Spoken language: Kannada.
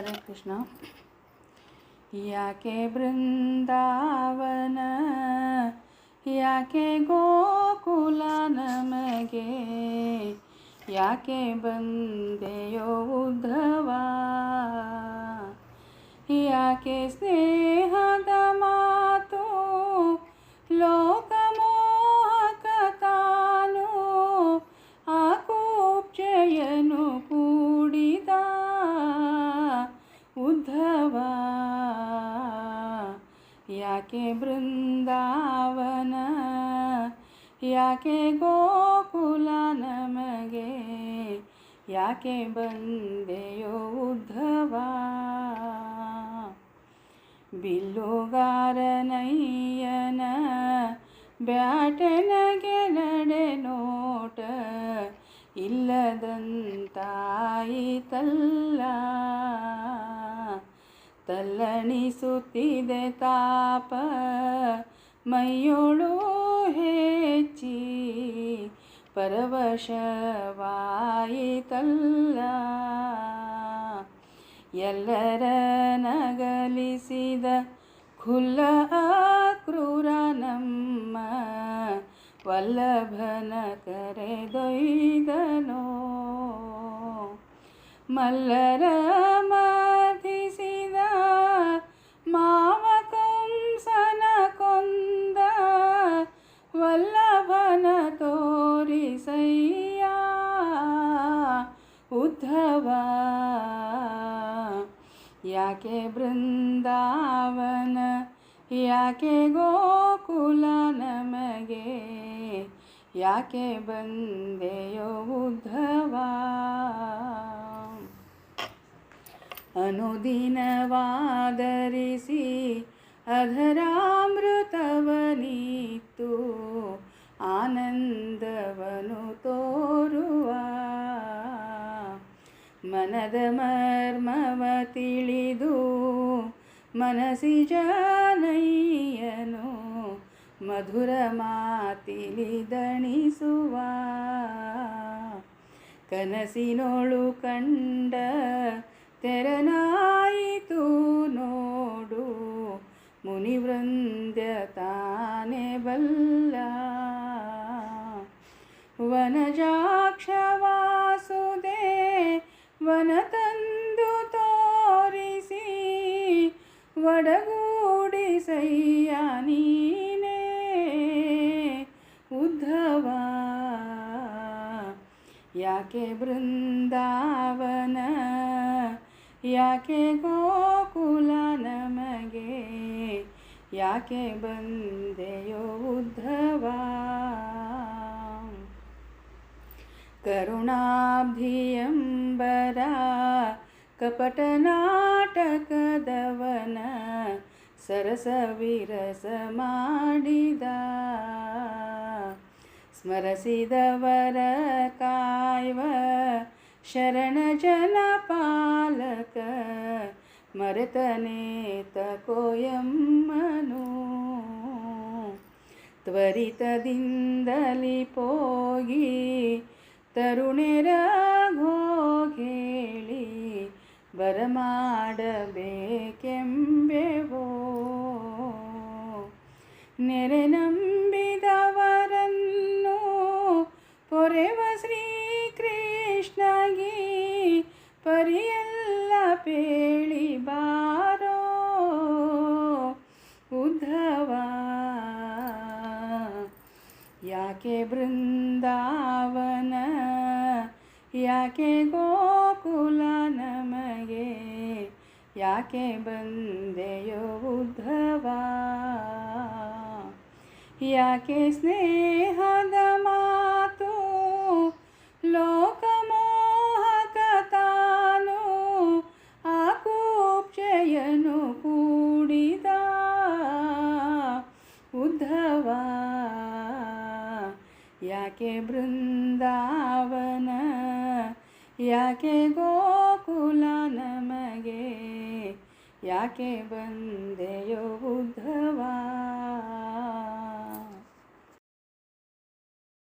ಹರೇ ಕೃಷ್ಣ ಯಾಕೆ ಬೃಂದಾವನ ಯಾಕೆ ಗೋಕುಲ ನಮಗೆ ಯಾಕೆ ಬಂದೆಯೋ ಉದ್ಧವ ಯಾಕೆ ಸ್ನೇಹದ ಮಾತು ಲೋಕಮೋಹಕ ತಾನು ಆ ಕೂಪ್ಚೆಯನು ಕೂಡಿದ ಯಾಕೆ ಬೃಂದಾವನ? ಯಾಕೆ ಗೋಕುಲ ನಮಗೆ? ಯಾಕೆ ಬಂದೆಯೋ ಉದ್ಧವ ಬಿಲ್ಲುಗಾರನಯ್ಯನ ಬ್ಯಾಟನಗೆ ನಡೆ ನೋಟ ಇಲ್ಲದಂತಾಯಿತಲ್ಲ. ತಲ್ಲಣಿಸುತ್ತಿದೆ ತಾಪ. ಮೈಯೊಳು ಹೆಚ್ಚಿ ಪರವಶವಾಯಿತಲ್ಲ ಎಲ್ಲರ ನಗಲಿಸಿದ ಖುಲ್ಲ ಕ್ರೂರ ನಮ್ಮ ವಲ್ಲಭನ ಕರೆದೊಯ್ದನೋ. ಮಲ್ಲರ ಯಾಕೆ ಬೃಂದಾವನ ಯಾಕೆ ಗೋಕುಲ ನಮಗೆ ಯಾಕೆ ಬಂದೆಯೋ ಉದ್ಧವ ಅನುದಿನವಾದರಿಸಿ ಅಧರಾಮೃತವನಿತ್ತು ಆನಂದವನು ತೋರುವ ಮನದ ಮರ್ಮವ ತಿಳಿದು ಮನಸಿ ಜನಯ್ಯನು ಮಧುರ ಮಾತಿಲಿ ದಣಿಸುವ. ಕನಸಿನೋಳು ಕಂಡ ತೆರನಾಯಿತು ನೋಡು ಮುನಿವೃಂದ್ಯ ತಾನೆ ಬಲ್ಲ. ವನಜಾಕ್ಷವಾಸುದೆ ವನ ತಂದು ತೋರಿಸಿ ಒಡಗೂಡಿಸಯ್ಯ ನೀನೇ ಉದ್ಧವ. ಯಾಕೆ ಬೃಂದಾವನ ಯಾಕೆ ಗೋಕುಲ ನಮಗೆ ಯಾಕೆ ಬಂದೆಯೋ ಉದ್ಧವ. ಕರುಣಾಬ್ಧಿಯಂಬರ ಕಪಟ ನಾಟಕದವನ ಸರಸ ವಿರಸ ಮಾಡಿದ. ಸ್ಮರಸಿದವರ ಕಾಯ್ವ ಶರಣ ಜನ ಪಾಲಕ ಮರೆತನೇತ ಕೋಯಮ್ಮನು. ತ್ವರಿತದಿಂದಲಿ ಪೋಗಿ ತರುಣೆರ ಬರಮಾಡಬೇಕೆಂಬೆವೋ? ನೆರೆ ನಂಬಿದವರನ್ನು ಪೊರೆವ ಶ್ರೀಕೃಷ್ಣಗಿ ಪರಿಯಲ್ಲ ಪೇಳಿ ಬಾರೋ? ಉದ್ಧವ ಯಾಕೆ ಬೃಂದಾವನ ಯಾಕೆ ಗೋಕುಲ ನಮಗೆ? ಯಾಕೆ ಬಂದೆಯೋ ಉದ್ಧವ ಯಾಕೆ ಸ್ನೇಹದ ಮಾತು? ಲೋಕಮೋಹಕ ತಾನು ಆ ಕೂಪ್ಚೆಯನು ಕೂಡಿದ ಉದ್ಧವ ಯಾಕೆ ಬೃಂದಾವನ ಯಾಕೆ ಗೋಕುಲ ನಮಗೆ? ಯಾಕೆ ಬಂದೆಯೋ ಉದ್ಧವ